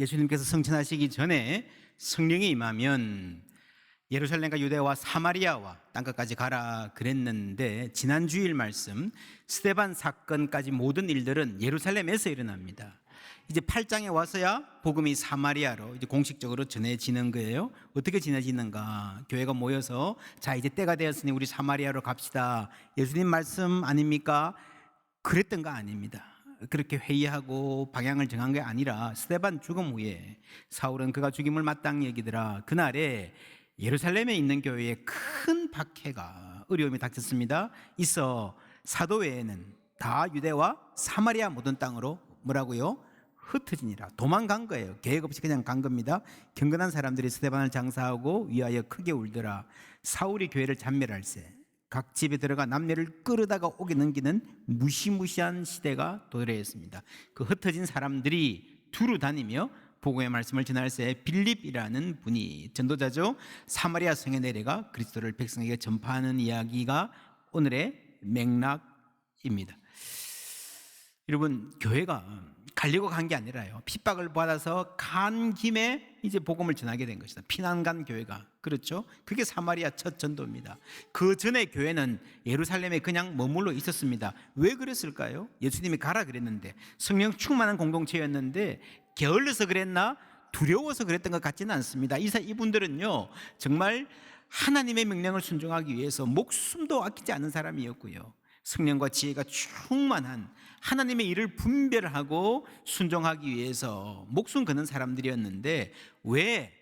예수님께서 성천하시기 전에 성령이 임하면 예루살렘과 유대와 사마리아와 땅끝까지 가라 그랬는데 지난 주일 말씀 스테반 사건까지 모든 일들은 예루살렘에서 일어납니다. 이제 8장에 와서야 복음이 사마리아로 이제 공식적으로 전해지는 거예요. 어떻게 전해지는가? 교회가 모여서 자 이제 때가 되었으니 우리 사마리아로 갑시다. 예수님 말씀 아닙니까? 그랬던 거 아닙니다. 그렇게 회의하고 방향을 정한 게 아니라 스테반 죽음 후에 사울은 그가 죽임을 마땅히 여기더라. 그날에 예루살렘에 있는 교회에 큰 박해가 어려움이 닥쳤습니다. 있어 사도 외에는 다 유대와 사마리아 모든 땅으로 뭐라고요? 흩어지니라 도망간 거예요. 계획 없이 그냥 간 겁니다. 경건한 사람들이 스테반을 장사하고 위하여 크게 울더라. 사울이 교회를 잔멸할세. 각 집에 들어가 남녀를 끌어다가 오게 넘기는 무시무시한 시대가 도래했습니다. 그 흩어진 사람들이 두루 다니며 복음의 말씀을 전할 새 빌립이라는 분이 전도자죠. 사마리아 성에 내려가 그리스도를 백성에게 전파하는 이야기가 오늘의 맥락입니다. 여러분 교회가 가려고 간 게 아니라요. 핍박을 받아서 간 김에 이제 복음을 전하게 된 것이다. 피난 간 교회가 그렇죠. 그게 사마리아 첫 전도입니다. 그 전에 교회는 예루살렘에 그냥 머물러 있었습니다. 왜 그랬을까요? 예수님이 가라 그랬는데 성령 충만한 공동체였는데 게을러서 그랬나 두려워서 그랬던 것 같지는 않습니다. 이사 이분들은요 정말 하나님의 명령을 순종하기 위해서 목숨도 아끼지 않은 사람이었고요. 성령과 지혜가 충만한 하나님의 일을 분별하고 순종하기 위해서 목숨 거는 사람들이었는데 왜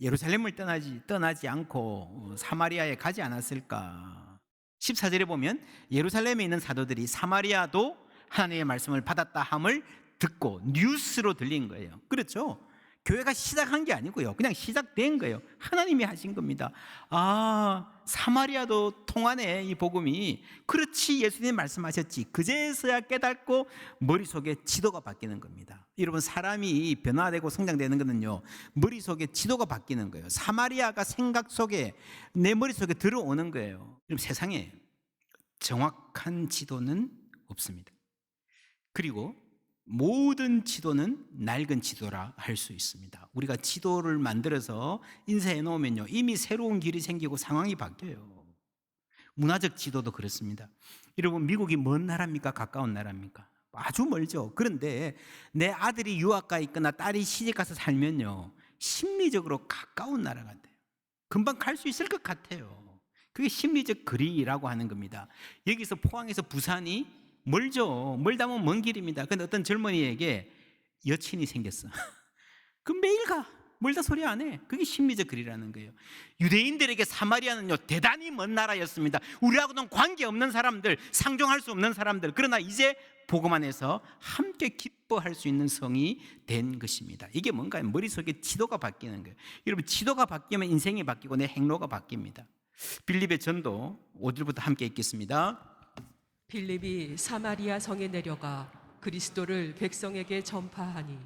예루살렘을 떠나지 떠나지 않고 사마리아에 가지 않았을까? 14절에 보면 예루살렘에 있는 사도들이 사마리아도 하나님의 말씀을 받았다 함을 듣고 뉴스로 들린 거예요. 그렇죠? 교회가 시작한 게 아니고요. 그냥 시작된 거예요. 하나님이 하신 겁니다. 아, 사마리아도 통하네, 이 복음이. 그렇지, 예수님 말씀하셨지. 그제서야 깨닫고 머릿속에 지도가 바뀌는 겁니다. 여러분, 사람이 변화되고 성장되는 거는요, 머릿속에 지도가 바뀌는 거예요. 사마리아가 생각 속에, 내 머릿속에 들어오는 거예요. 여러분, 세상에 정확한 지도는 없습니다. 그리고 모든 지도는 낡은 지도라 할 수 있습니다. 우리가 지도를 만들어서 인쇄해 놓으면요. 이미 새로운 길이 생기고 상황이 바뀌어요. 문화적 지도도 그렇습니다. 여러분, 미국이 먼 나라입니까? 가까운 나라입니까? 아주 멀죠. 그런데 내 아들이 유학 가 있거나 딸이 시집 가서 살면요. 심리적으로 가까운 나라 같아요. 금방 갈 수 있을 것 같아요. 그게 심리적 거리라고 하는 겁니다. 여기서 포항에서 부산이 멀죠. 멀다면 먼 길입니다. 근데 어떤 젊은이에게 여친이 생겼어. 그럼 매일 가. 멀다 소리 안 해. 그게 심리적 거리라는 거예요. 유대인들에게 사마리아는요, 대단히 먼 나라였습니다. 우리하고는 관계 없는 사람들, 상종할 수 없는 사람들. 그러나 이제 복음 안에서 함께 기뻐할 수 있는 성이 된 것입니다. 이게 뭔가요? 머릿속에 지도가 바뀌는 거예요. 여러분, 지도가 바뀌면 인생이 바뀌고 내 행로가 바뀝니다. 빌립의 전도 5절부터 함께 읽겠습니다. 빌립이 사마리아 성에 내려가 그리스도를 백성에게 전파하니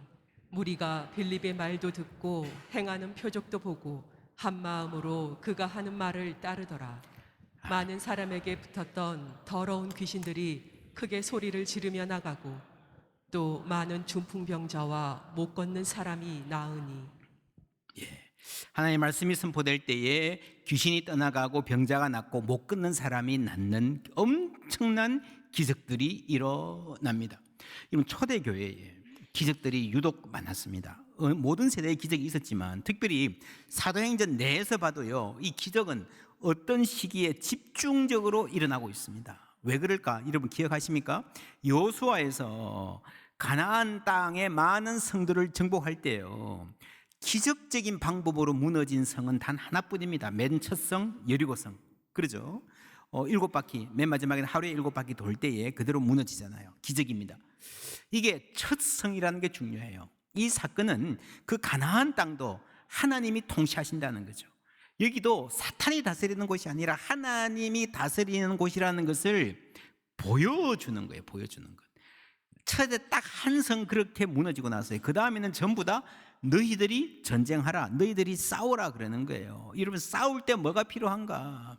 무리가 빌립의 말도 듣고 행하는 표적도 보고 한 마음으로 그가 하는 말을 따르더라. 많은 사람에게 붙었던 더러운 귀신들이 크게 소리를 지르며 나가고 또 많은 중풍병자와 못 걷는 사람이 나으니 하나님의 말씀이 선포될 때에 귀신이 떠나가고 병자가 낫고 못 끊는 사람이 낫는 엄청난 기적들이 일어납니다. 이건 초대교회에 기적들이 유독 많았습니다. 어, 모든 세대에 기적이 있었지만 특별히 사도행전 내에서 봐도요, 이 기적은 어떤 시기에 집중적으로 일어나고 있습니다. 왜 그럴까? 여러분 기억하십니까? 여수아에서 가나안 땅의 많은 성들을 정복할 때요. 기적적인 방법으로 무너진 성은 단 하나뿐입니다. 맨 첫 성 여리고성. 그러죠? 어, 일곱 바퀴 맨 마지막에는 하루에 일곱 바퀴 돌 때에 그대로 무너지잖아요. 기적입니다. 이게 첫 성이라는 게 중요해요. 이 사건은 그 가나안 땅도 하나님이 통치하신다는 거죠. 여기도 사탄이 다스리는 곳이 아니라 하나님이 다스리는 곳이라는 것을 보여주는 거예요. 보여주는 것. 첫째 딱한 성 그렇게 무너지고 나서요. 그 다음에는 전부 다 너희들이 전쟁하라, 너희들이 싸우라 그러는 거예요. 여러분 싸울 때 뭐가 필요한가?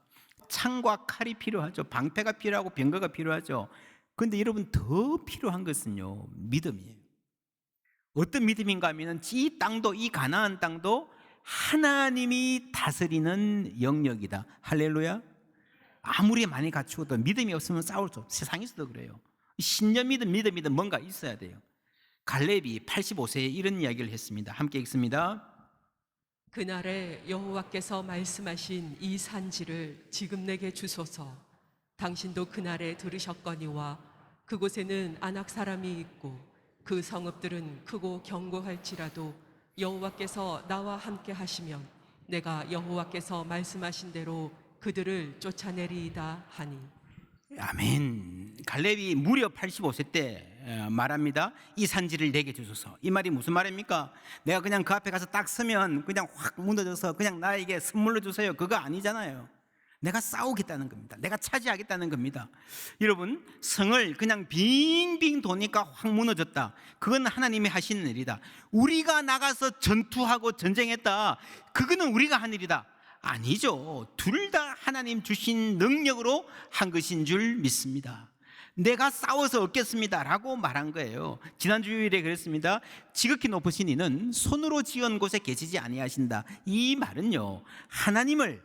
창과 칼이 필요하죠. 방패가 필요하고 병거가 필요하죠. 그런데 여러분 더 필요한 것은요 믿음이에요. 어떤 믿음인가 하면은 이 땅도 이 가나안 땅도 하나님이 다스리는 영역이다. 할렐루야. 아무리 많이 갖추어도 믿음이 없으면 싸울 수 없어. 세상에서도 그래요. 신념 믿음, 믿음이든 뭔가 있어야 돼요. 갈렙이 85세에 이런 이야기를 했습니다. 함께 읽습니다. 그날에 여호와께서 말씀하신 이 산지를 지금 내게 주소서. 당신도 그날에 들으셨거니와 그곳에는 안악 사람이 있고 그 성읍들은 크고 견고할지라도 여호와께서 나와 함께 하시면 내가 여호와께서 말씀하신 대로 그들을 쫓아내리이다 하니 아멘. 갈렙이 무려 85세 때 에, 말합니다. 이 산지를 내게 주소서. 이 말이 무슨 말입니까? 내가 그냥 그 앞에 가서 딱 서면 그냥 확 무너져서 그냥 나에게 선물로 주세요. 그거 아니잖아요. 내가 싸우겠다는 겁니다. 내가 차지하겠다는 겁니다. 여러분, 성을 그냥 빙빙 도니까 확 무너졌다. 그건 하나님이 하시는 일이다. 우리가 나가서 전투하고 전쟁했다. 그거는 우리가 한 일이다. 아니죠. 둘 다 하나님 주신 능력으로 한 것인 줄 믿습니다. 내가 싸워서 얻겠습니다. 라고 말한 거예요. 지난주일에 그랬습니다. 지극히 높으신 이는 손으로 지은 곳에 계시지 아니하신다. 이 말은요, 하나님을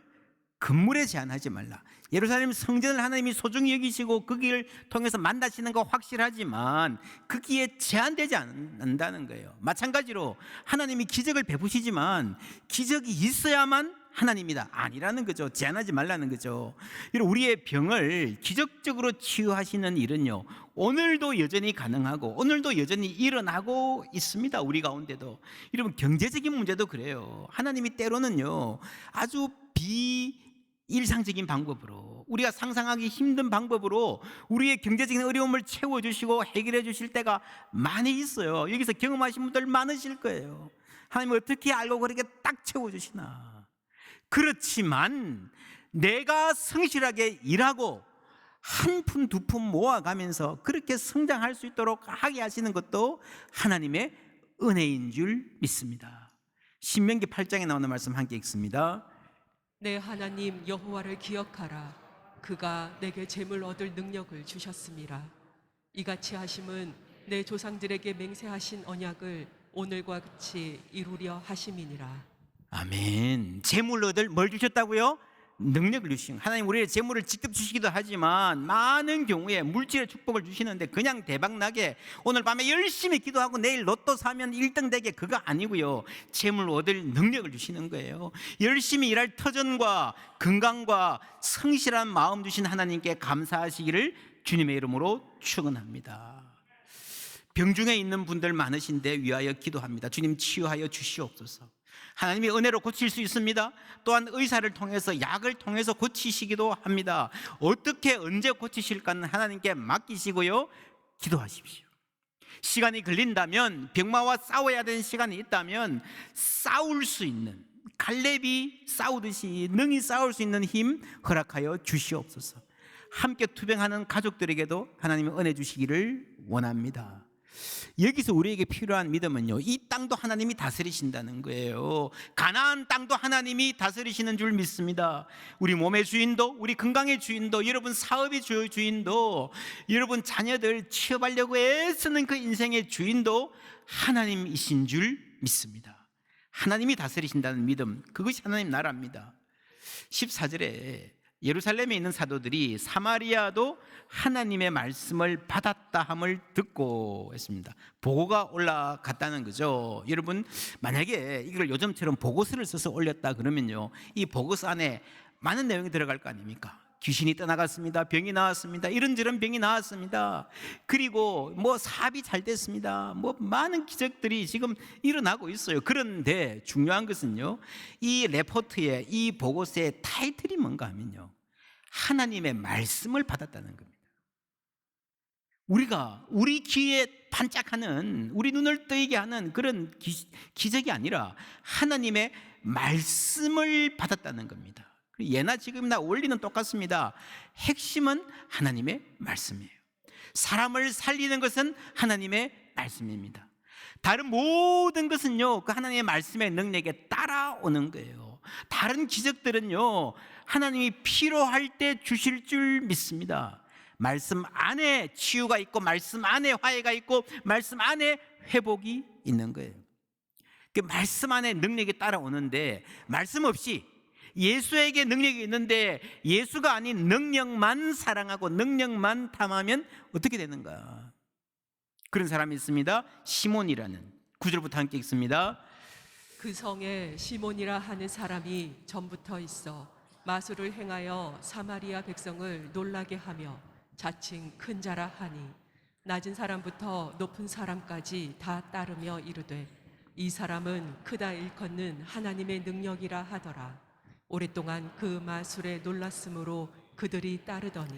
건물에 제한하지 말라. 예루살렘 성전을 하나님이 소중히 여기시고 그 길을 통해서 만나시는 거 확실하지만 거기에 제한되지 않는다는 거예요. 마찬가지로 하나님이 기적을 베푸시지만 기적이 있어야만 하나님이다. 아니라는 거죠. 제한하지 말라는 거죠. 우리의 병을 기적적으로 치유하시는 일은요. 오늘도 여전히 가능하고 오늘도 여전히 일어나고 있습니다. 우리 가운데도. 여러분 경제적인 문제도 그래요. 하나님이 때로는요. 아주 비 일상적인 방법으로 우리가 상상하기 힘든 방법으로 우리의 경제적인 어려움을 채워 주시고 해결해 주실 때가 많이 있어요. 여기서 경험하신 분들 많으실 거예요. 하나님 어떻게 알고 그렇게 딱 채워 주시나. 그렇지만 내가 성실하게 일하고 한 푼 두 푼 모아가면서 그렇게 성장할 수 있도록 하게 하시는 것도 하나님의 은혜인 줄 믿습니다. 신명기 8장에 나오는 말씀 함께 읽습니다. 내 하나님 여호와를 기억하라. 그가 내게 재물 얻을 능력을 주셨습니다. 이같이 하심은 내 조상들에게 맹세하신 언약을 오늘과 같이 이루려 하심이니라. 아멘. 재물 얻을 뭘 주셨다고요? 능력을 주신 하나님 우리의 재물을 직접 주시기도 하지만 많은 경우에 물질의 축복을 주시는데 그냥 대박 나게 오늘 밤에 열심히 기도하고 내일 로또 사면 1등 되게 그거 아니고요. 재물 얻을 능력을 주시는 거예요. 열심히 일할 터전과 건강과 성실한 마음 주신 하나님께 감사하시기를 주님의 이름으로 축원합니다. 병중에 있는 분들 많으신데 위하여 기도합니다. 주님 치유하여 주시옵소서. 하나님이 은혜로 고칠 수 있습니다. 또한 의사를 통해서 약을 통해서 고치시기도 합니다. 어떻게 언제 고치실까는 하나님께 맡기시고요. 기도하십시오. 시간이 걸린다면 병마와 싸워야 되는 시간이 있다면 싸울 수 있는 갈렙이 싸우듯이 능히 싸울 수 있는 힘 허락하여 주시옵소서. 함께 투병하는 가족들에게도 하나님의 은혜 주시기를 원합니다. 여기서 우리에게 필요한 믿음은요. 이 땅도 하나님이 다스리신다는 거예요. 가나안 땅도 하나님이 다스리시는 줄 믿습니다. 우리 몸의 주인도, 우리 건강의 주인도, 여러분 사업의 주, 주인도, 여러분 자녀들 취업하려고 애쓰는 그 인생의 주인도 하나님이신 줄 믿습니다. 하나님이 다스리신다는 믿음, 그것이 하나님 나라입니다. 14절에 예루살렘에 있는 사도들이 사마리아도 하나님의 말씀을 받았다 함을 듣고 했습니다. 보고가 올라갔다는 거죠. 여러분 만약에 이걸 요즘처럼 보고서를 써서 올렸다 그러면요. 이 보고서 안에 많은 내용이 들어갈 거 아닙니까? 귀신이 떠나갔습니다. 병이 나왔습니다. 이런저런 병이 나왔습니다. 그리고 뭐 사업이 잘 됐습니다. 뭐 많은 기적들이 지금 일어나고 있어요. 그런데 중요한 것은요. 이 레포트의 이 보고서의 타이틀이 뭔가 하면요. 하나님의 말씀을 받았다는 겁니다. 우리가 우리 귀에 반짝하는 우리 눈을 뜨이게 하는 그런 기, 기적이 아니라 하나님의 말씀을 받았다는 겁니다. 예나 지금이나 원리는 똑같습니다. 핵심은 하나님의 말씀이에요. 사람을 살리는 것은 하나님의 말씀입니다. 다른 모든 것은요, 그 하나님의 말씀의 능력에 따라오는 거예요. 다른 기적들은요, 하나님이 필요할 때 주실 줄 믿습니다. 말씀 안에 치유가 있고, 말씀 안에 화해가 있고, 말씀 안에 회복이 있는 거예요. 그 말씀 안에 능력이 따라오는데 말씀 없이 예수에게 능력이 있는데 예수가 아닌 능력만 사랑하고 능력만 탐하면 어떻게 되는가? 그런 사람이 있습니다. 시몬이라는 구절부터 함께 읽습니다. 그 성에 시몬이라 하는 사람이 전부터 있어 마술을 행하여 사마리아 백성을 놀라게 하며 자칭 큰 자라 하니 낮은 사람부터 높은 사람까지 다 따르며 이르되 이 사람은 크다 일컫는 하나님의 능력이라 하더라 오랫동안 그 마술에 놀랐으므로 그들이 따르더니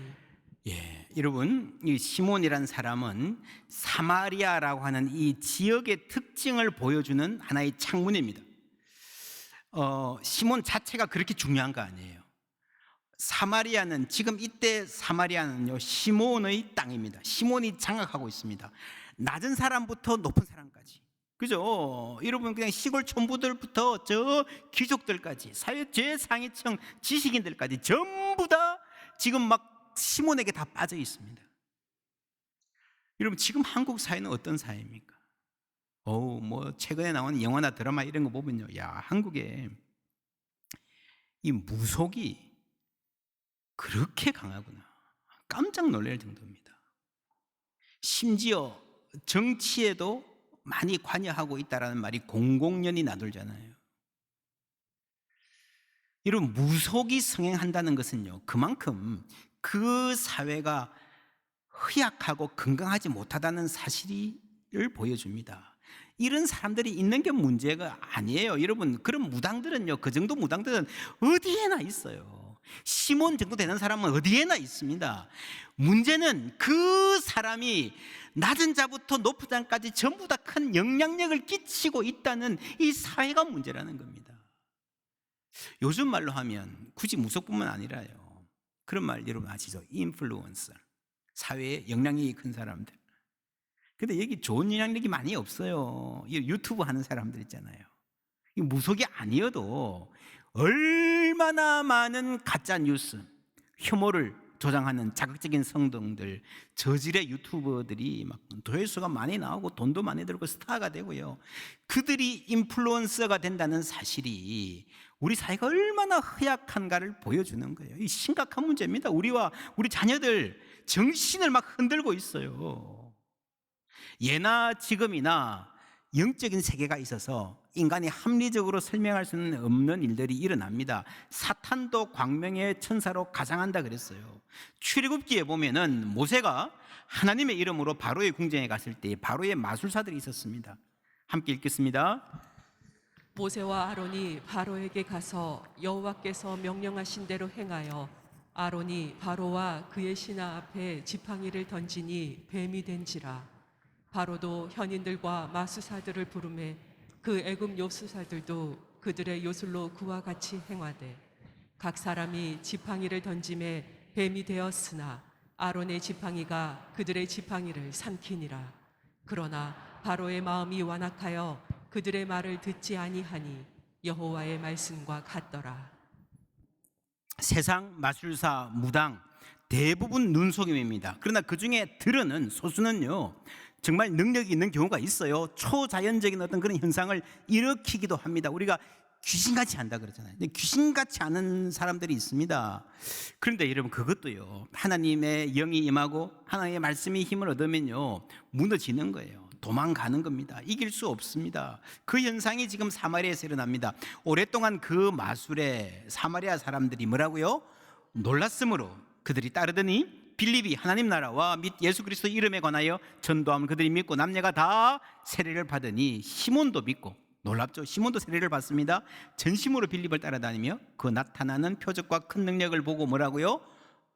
예, 여러분, 이 시몬이란 사람은 사마리아라고 하는 이 지역의 특징을 보여주는 하나의 창문입니다. 어, 시몬 자체가 그렇게 중요한 거 아니에요. 사마리아는 지금 이때 사마리아는요 시몬의 땅입니다. 시몬이 장악하고 있습니다. 낮은 사람부터 높은 사람까지. 그죠? 여러분 그냥 시골 촌부들부터 저 귀족들까지 사회 최상위층 지식인들까지 전부 다 지금 막 시몬에게 다 빠져 있습니다. 여러분 지금 한국 사회는 어떤 사회입니까? 어우 뭐 최근에 나오는 영화나 드라마 이런 거 보면요, 야 한국에 이 무속이 그렇게 강하구나 깜짝 놀랄 정도입니다. 심지어 정치에도 많이 관여하고 있다라는 말이 공공연히 나돌잖아요. 이런 무속이 성행한다는 것은요, 그만큼 그 사회가 허약하고 건강하지 못하다는 사실을 보여줍니다. 이런 사람들이 있는 게 문제가 아니에요. 여러분, 그런 무당들은요, 그 정도 무당들은 어디에나 있어요. 시몬 정도 되는 사람은 어디에나 있습니다. 문제는 그 사람이 낮은 자부터 높은 자까지 전부 다 큰 영향력을 끼치고 있다는 이 사회가 문제라는 겁니다. 요즘 말로 하면 굳이 무속뿐만 아니라요. 그런 말 여러분 아시죠? 인플루언서. 사회에 영향력이 큰 사람들. 근데 여기 좋은 영향력이 많이 없어요. 이 유튜브 하는 사람들 있잖아요. 이 무속이 아니어도 얼마나 많은 가짜 뉴스, 혐오를 조장하는 자극적인 성동들, 저질의 유튜버들이 막 조회수가 많이 나오고 돈도 많이 들고 스타가 되고요. 그들이 인플루언서가 된다는 사실이 우리 사회가 얼마나 허약한가를 보여주는 거예요. 이 심각한 문제입니다. 우리와 우리 자녀들 정신을 막 흔들고 있어요. 예나 지금이나 영적인 세계가 있어서 인간이 합리적으로 설명할 수는 없는 일들이 일어납니다. 사탄도 광명의 천사로 가장한다 그랬어요. 출애굽기에 보면은 모세가 하나님의 이름으로 바로의 궁전에 갔을 때 바로의 마술사들이 있었습니다. 함께 읽겠습니다. 모세와 아론이 바로에게 가서 여호와께서 명령하신 대로 행하여 아론이 바로와 그의 신하 앞에 지팡이를 던지니 뱀이 된지라 바로도 현인들과 마수사들을 부르매 그 애굽 요수사들도 그들의 요술로 그와 같이 행하되 각 사람이 지팡이를 던짐에 뱀이 되었으나 아론의 지팡이가 그들의 지팡이를 삼키니라 그러나 바로의 마음이 완악하여 그들의 말을 듣지 아니하니 여호와의 말씀과 같더라 세상 마술사 무당 대부분 눈속임입니다. 그러나 그 중에 들어는 소수는요 정말 능력이 있는 경우가 있어요. 초자연적인 어떤 그런 현상을 일으키기도 합니다. 우리가 귀신같이 한다 그러잖아요. 귀신같이 하는 사람들이 있습니다. 그런데 여러분 그것도요 하나님의 영이 임하고 하나님의 말씀이 힘을 얻으면요 무너지는 거예요. 도망가는 겁니다. 이길 수 없습니다. 그 현상이 지금 사마리아에서 일어납니다. 오랫동안 그 마술에 사마리아 사람들이 뭐라고요? 놀랐으므로 그들이 따르더니 빌립이 하나님 나라와 및 예수 그리스도 이름에 관하여 전도함을 그들이 믿고 남녀가 다 세례를 받으니 시몬도 믿고 놀랍죠. 시몬도 세례를 받습니다. 전심으로 빌립을 따라다니며 그 나타나는 표적과 큰 능력을 보고 뭐라고요?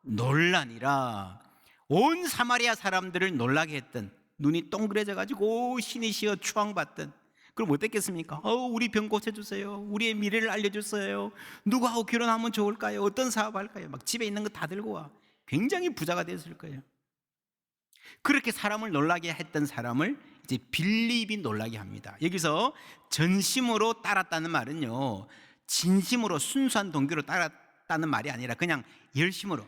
놀라니라. 온 사마리아 사람들을 놀라게 했던 눈이 동그래져 가지고 신이 시어 추앙받던 그럼 어땠겠습니까? 어, 우리 병 고쳐주세요. 우리의 미래를 알려주세요. 누구하고 결혼하면 좋을까요? 어떤 사업 할까요? 막 집에 있는 거 다 들고 와. 굉장히 부자가 됐을 거예요. 그렇게 사람을 놀라게 했던 사람을 이제 빌립이 놀라게 합니다. 여기서 전심으로 따랐다는 말은요, 진심으로 순수한 동기로 따랐다는 말이 아니라 그냥 열심으로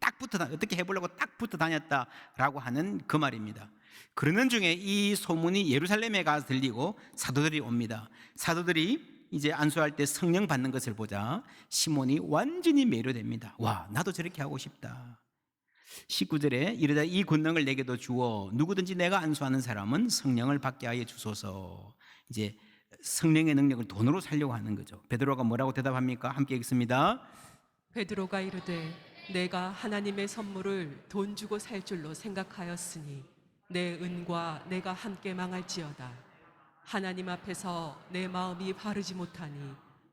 딱 붙어 다 어떻게 해보려고 딱 붙어 다녔다라고 하는 그 말입니다. 그러는 중에 이 소문이 예루살렘에 가서 들리고 사도들이 옵니다. 사도들이 이제 안수할 때 성령 받는 것을 보자 시몬이 완전히 매료됩니다. 와, 나도 저렇게 하고 싶다. 19절에 이르다 이 권능을 내게도 주어 누구든지 내가 안수하는 사람은 성령을 받게 하여 주소서. 이제 성령의 능력을 돈으로 살려고 하는 거죠. 베드로가 뭐라고 대답합니까? 함께 읽습니다. 베드로가 이르되 내가 하나님의 선물을 돈 주고 살 줄로 생각하였으니 내 은과 내가 함께 망할지어다. 하나님 앞에서 내 마음이 바르지 못하니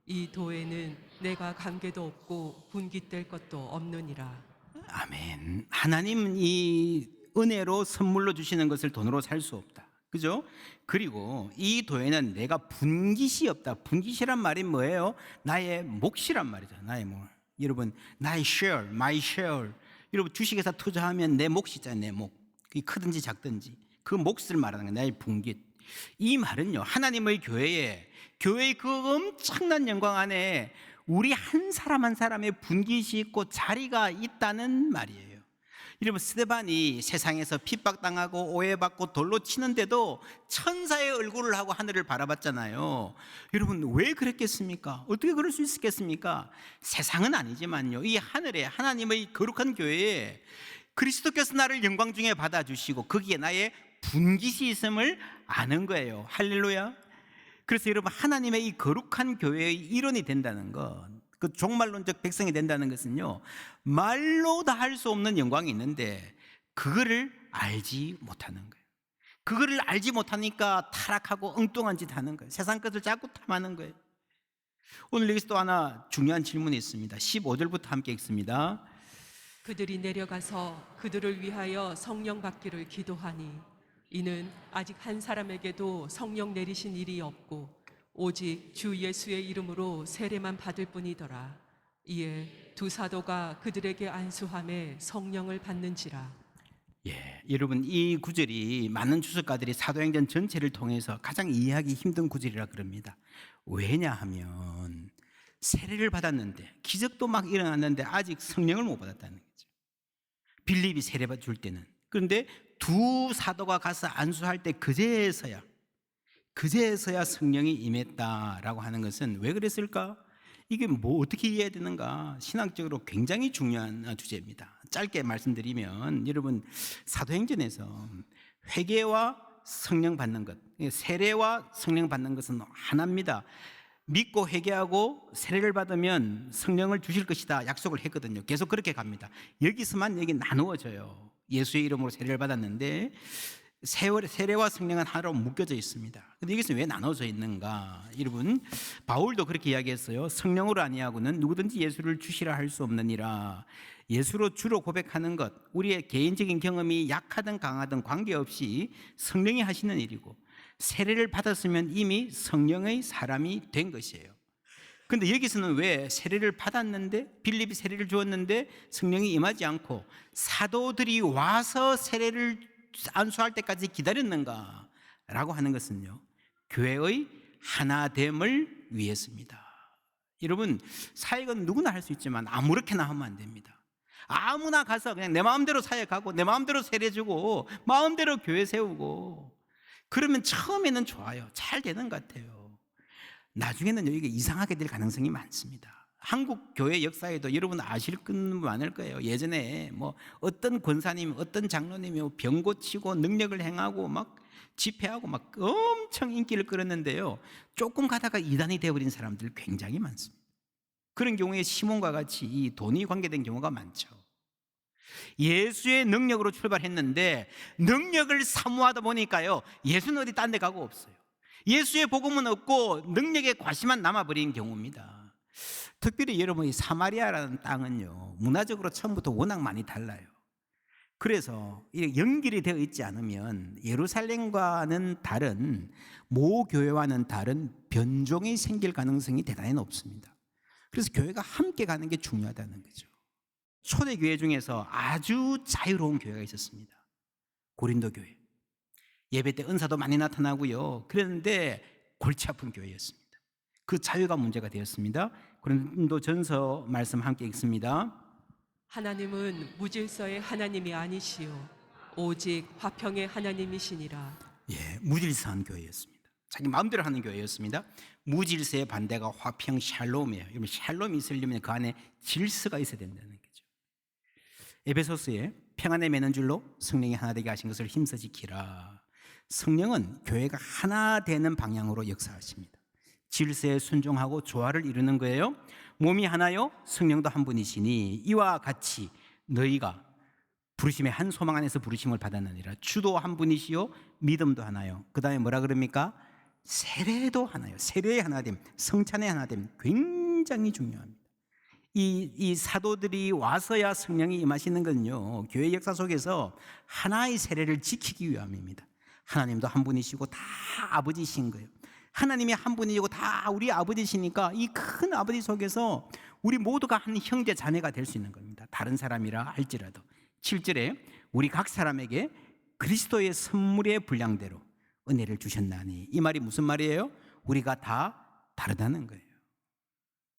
이 도에는 내가 관계도 없고 분깃될 것도 없느니라. 아멘. 하나님은 이 은혜로 선물로 주시는 것을 돈으로 살 수 없다. 그죠? 그리고 이 도에는 내가 분깃이 없다. 분깃이란 말이 뭐예요? 나의 몫이란 말이죠. 나의 몫. 여러분, 나의 share, my share. 여러분, 주식에서 투자하면 내 몫이 있잖아요. 내 몫. 그게 크든지 작든지. 그 몫을 말하는 거예요. 나의 분깃. 이 말은요, 하나님의 교회에, 교회의 그 엄청난 영광 안에 우리 한 사람 한 사람의 분깃이 있고 자리가 있다는 말이에요. 여러분 스테반이 세상에서 핍박당하고 오해받고 돌로 치는데도 천사의 얼굴을 하고 하늘을 바라봤잖아요. 여러분 왜 그랬겠습니까? 어떻게 그럴 수 있었겠습니까? 세상은 아니지만요. 이 하늘에 하나님의 거룩한 교회에 그리스도께서 나를 영광 중에 받아주시고 거기에 나의 분깃이 있음을 아는 거예요. 할렐루야. 그래서 여러분 하나님의 이 거룩한 교회의 일원이 된다는 것, 그 종말론적 백성이 된다는 것은요 말로 다 할 수 없는 영광이 있는데 그거를 알지 못하는 거예요. 그거를 알지 못하니까 타락하고 엉뚱한 짓 하는 거예요. 세상 것을 자꾸 탐하는 거예요. 오늘 여기서 또 하나 중요한 질문이 있습니다. 15절부터 함께 읽습니다. 그들이 내려가서 그들을 위하여 성령 받기를 기도하니 이는 아직 한 사람에게도 성령 내리신 일이 없고 오직 주 예수의 이름으로 세례만 받을 뿐이더라. 이에 두 사도가 그들에게 안수함에 성령을 받는지라. 예, 여러분 이 구절이 많은 주석가들이 사도행전 전체를 통해서 가장 이해하기 힘든 구절이라 그럽니다. 왜냐하면 세례를 받았는데 기적도 막 일어났는데 아직 성령을 못 받았다는 거죠. 빌립이 세례 줄 때는 그런데 두 사도가 가서 안수할 때 그제서야 그제서야 성령이 임했다라고 하는 것은 왜 그랬을까? 이게 뭐 어떻게 이해해야 되는가? 신학적으로 굉장히 중요한 주제입니다. 짧게 말씀드리면 여러분 사도행전에서 회개와 성령 받는 것, 세례와 성령 받는 것은 하나입니다. 믿고 회개하고 세례를 받으면 성령을 주실 것이다 약속을 했거든요. 계속 그렇게 갑니다. 여기서만 여기 나누어져요. 예수의 이름으로 세례를 받았는데 세월, 세례와 성령은 하나로 묶여져 있습니다. 근데 여기서 왜 나눠져 있는가? 여러분, 바울도 그렇게 이야기했어요. 성령으로 아니하고는 누구든지 예수를 주시라 할 수 없느니라. 예수로 주로 고백하는 것, 우리의 개인적인 경험이 약하든 강하든 관계없이 성령이 하시는 일이고, 세례를 받았으면 이미 성령의 사람이 된 것이에요. 근데 여기서는 왜 세례를 받았는데 빌립이 세례를 주었는데 성령이 임하지 않고 사도들이 와서 세례를 안수할 때까지 기다렸는가 라고 하는 것은요. 교회의 하나됨을 위해서입니다. 여러분, 사역은 누구나 할 수 있지만 아무렇게나 하면 안 됩니다. 아무나 가서 그냥 내 마음대로 사역하고 내 마음대로 세례 주고 마음대로 교회 세우고 그러면 처음에는 좋아요. 잘 되는 것 같아요. 나중에는 여기가 이상하게 될 가능성이 많습니다. 한국 교회 역사에도 여러분 아실 건 많을 거예요. 예전에 뭐 어떤 권사님, 어떤 장로님이 병 고치고 능력을 행하고 막 집회하고 막 엄청 인기를 끌었는데요. 조금 가다가 이단이 되어버린 사람들 굉장히 많습니다. 그런 경우에 시몬과 같이 이 돈이 관계된 경우가 많죠. 예수의 능력으로 출발했는데 능력을 사모하다 보니까요. 예수는 어디 딴 데 가고 없어요. 예수의 복음은 없고 능력의 과시만 남아버린 경우입니다. 특별히 여러분 이 사마리아라는 땅은요 문화적으로 처음부터 워낙 많이 달라요. 그래서 연결이 되어 있지 않으면 예루살렘과는 다른 모 교회와는 다른 변종이 생길 가능성이 대단히 높습니다. 그래서 교회가 함께 가는 게 중요하다는 거죠. 초대 교회 중에서 아주 자유로운 교회가 있었습니다. 고린도 교회. 예배 때 은사도 많이 나타나고요. 그랬는데 골치 아픈 교회였습니다. 그 자유가 문제가 되었습니다. 고린도 전서 말씀 함께 읽습니다. 하나님은 무질서의 하나님이 아니시요 오직 화평의 하나님이시니라. 예, 무질서한 교회였습니다. 자기 마음대로 하는 교회였습니다. 무질서의 반대가 화평 샬롬이에요. 여러분 샬롬이 있으려면 그 안에 질서가 있어야 된다는 거죠. 에베소스에 평안에 매는 줄로 성령이 하나 되게 하신 것을 힘써 지키라. 성령은 교회가 하나 되는 방향으로 역사하십니다. 질서에 순종하고 조화를 이루는 거예요. 몸이 하나요, 성령도 한 분이시니 이와 같이 너희가 부르심의 한 소망 안에서 부르심을 받았느니라. 주도 한 분이시요, 믿음도 하나요. 그 다음에 뭐라 그럽니까? 세례도 하나요. 세례의 하나됨, 성찬의 하나됨 굉장히 중요합니다. 이, 이 사도들이 와서야 성령이 임하시는 건요, 교회 역사 속에서 하나의 세례를 지키기 위함입니다. 하나님도 한 분이시고 다 아버지신 거예요. 하나님이 한 분이고 다 우리 아버지시니까 이 큰 아버지 속에서 우리 모두가 한 형제 자매가 될 수 있는 겁니다. 다른 사람이라 할지라도. 7절에 우리 각 사람에게 그리스도의 선물의 분량대로 은혜를 주셨나니 이 말이 무슨 말이에요? 우리가 다 다르다는 거예요.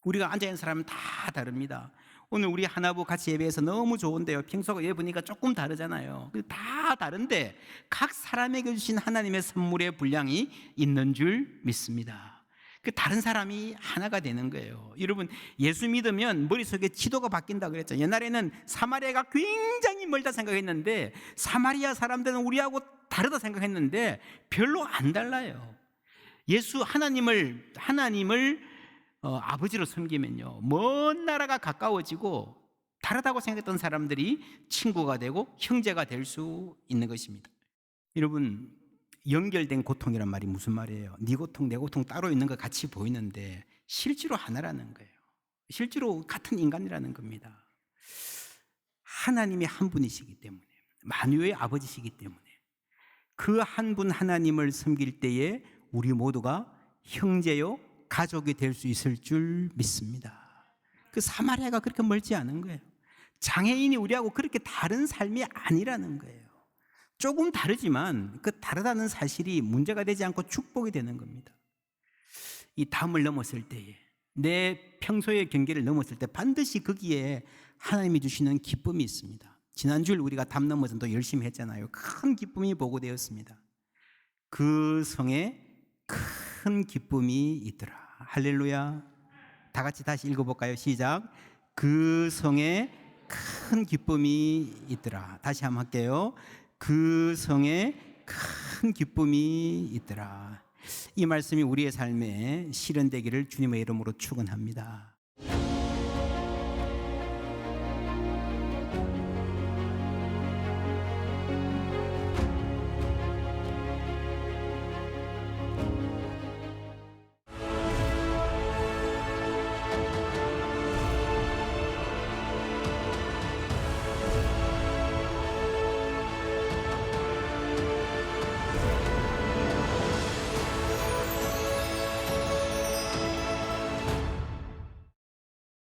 우리가 앉아 있는 사람은 다 다릅니다. 오늘 우리 하나부 같이 예배해서 너무 좋은데요. 평소가 예배 보니까 조금 다르잖아요. 다 다른데 각 사람에게 주신 하나님의 선물의 분량이 있는 줄 믿습니다. 그 다른 사람이 하나가 되는 거예요. 여러분 예수 믿으면 머릿속에 지도가 바뀐다 그랬죠. 옛날에는 사마리아가 굉장히 멀다 생각했는데 사마리아 사람들은 우리하고 다르다 생각했는데 별로 안 달라요. 예수 하나님을 하나님을 어, 아버지로 섬기면요 먼 나라가 가까워지고 다르다고 생각했던 사람들이 친구가 되고 형제가 될 수 있는 것입니다. 여러분 연결된 고통이란 말이 무슨 말이에요? 네 고통 내 고통 따로 있는 것 같이 보이는데 실제로 하나라는 거예요. 실제로 같은 인간이라는 겁니다. 하나님이 한 분이시기 때문에 만유의 아버지시기 때문에 그 한 분 하나님을 섬길 때에 우리 모두가 형제요 가족이 될 수 있을 줄 믿습니다. 그 사마리아가 그렇게 멀지 않은 거예요. 장애인이 우리하고 그렇게 다른 삶이 아니라는 거예요. 조금 다르지만 그 다르다는 사실이 문제가 되지 않고 축복이 되는 겁니다. 이 담을 넘었을 때에 내 평소의 경계를 넘었을 때 반드시 거기에 하나님이 주시는 기쁨이 있습니다. 지난주일 우리가 담 넘어서 또 열심히 했잖아요. 큰 기쁨이 보고되었습니다. 그 성에 큰 기쁨이 있더라. 할렐루야. 다 같이 다시 읽어볼까요? 시작. 그 성에 큰 기쁨이 있더라. 다시 한번 할게요. 그 성에 큰 기쁨이 있더라. 이 말씀이 우리의 삶에 실현되기를 주님의 이름으로 축원합니다.